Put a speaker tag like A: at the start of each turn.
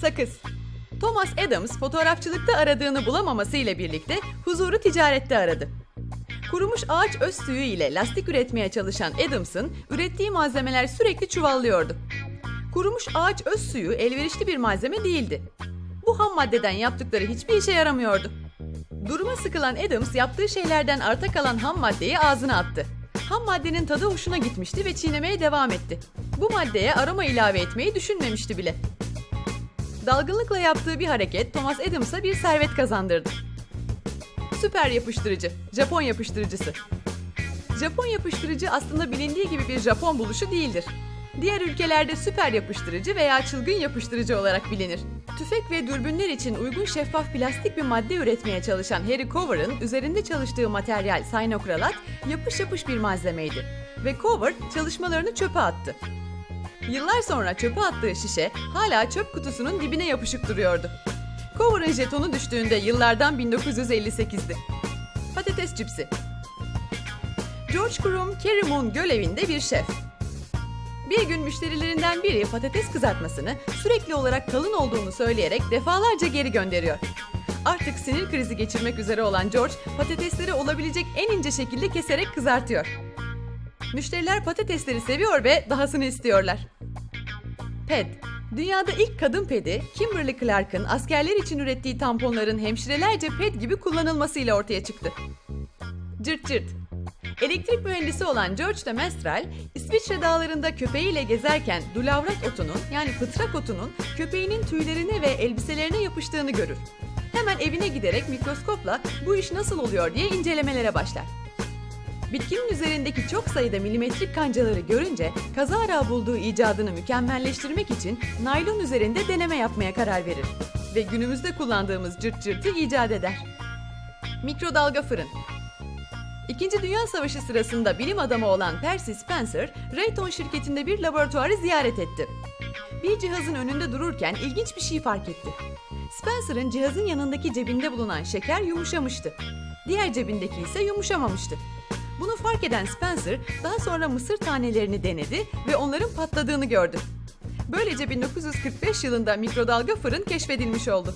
A: Sakız. Thomas Adams fotoğrafçılıkta aradığını bulamaması ile birlikte huzuru ticarette aradı. Kurumuş ağaç öz suyu ile lastik üretmeye çalışan Adams'ın ürettiği malzemeler sürekli çuvallıyordu. Kurumuş ağaç öz suyu elverişli bir malzeme değildi. Bu ham maddeden yaptıkları hiçbir işe yaramıyordu. Duruma sıkılan Adams yaptığı şeylerden arta kalan ham maddeyi ağzına attı. Ham maddenin tadı hoşuna gitmişti ve çiğnemeye devam etti. Bu maddeye aroma ilave etmeyi düşünmemişti bile. Dalgınlıkla yaptığı bir hareket Thomas Adams'a bir servet kazandırdı. Süper yapıştırıcı, Japon yapıştırıcısı. Japon yapıştırıcı aslında bilindiği gibi bir Japon buluşu değildir. Diğer ülkelerde süper yapıştırıcı veya çılgın yapıştırıcı olarak bilinir. Tüfek ve dürbünler için uygun şeffaf plastik bir madde üretmeye çalışan Harry Cover'ın üzerinde çalıştığı materyal sinokralat yapış yapış bir malzemeydi. Ve Cover çalışmalarını çöpe attı. Yıllar sonra çöpe attığı şişe hala çöp kutusunun dibine yapışık duruyordu. Cover'ın jetonu düştüğünde yıllardan 1958'di. Patates cipsi. George Krum, Kerrymoon göl evinde bir şef. Bir gün müşterilerinden biri patates kızartmasını sürekli olarak kalın olduğunu söyleyerek defalarca geri gönderiyor. Artık sinir krizi geçirmek üzere olan George patatesleri olabilecek en ince şekilde keserek kızartıyor. Müşteriler patatesleri seviyor ve dahasını istiyorlar. Ped. Dünyada ilk kadın pedi, Kimberly Clark'ın askerler için ürettiği tamponların hemşirelerce ped gibi kullanılmasıyla ortaya çıktı. Cırt cırt. Elektrik mühendisi olan George de Mestral, İsviçre dağlarında köpeğiyle gezerken dulavrat otunun yani fıtrak otunun köpeğinin tüylerine ve elbiselerine yapıştığını görür. Hemen evine giderek mikroskopla bu iş nasıl oluyor diye incelemelere başlar. Bitkinin üzerindeki çok sayıda milimetrik kancaları görünce kazara bulduğu icadını mükemmelleştirmek için naylon üzerinde deneme yapmaya karar verir. Ve günümüzde kullandığımız cırt cırtı icat eder. Mikrodalga fırın İkinci Dünya Savaşı sırasında bilim adamı olan Percy Spencer, Raytheon şirketinde bir laboratuvarı ziyaret etti. Bir cihazın önünde dururken ilginç bir şey fark etti. Spencer'ın cihazın yanındaki cebinde bulunan şeker yumuşamıştı. Diğer cebindeki ise yumuşamamıştı. Bunu fark eden Spencer daha sonra mısır tanelerini denedi ve onların patladığını gördü. Böylece 1945 yılında mikrodalga fırın keşfedilmiş oldu.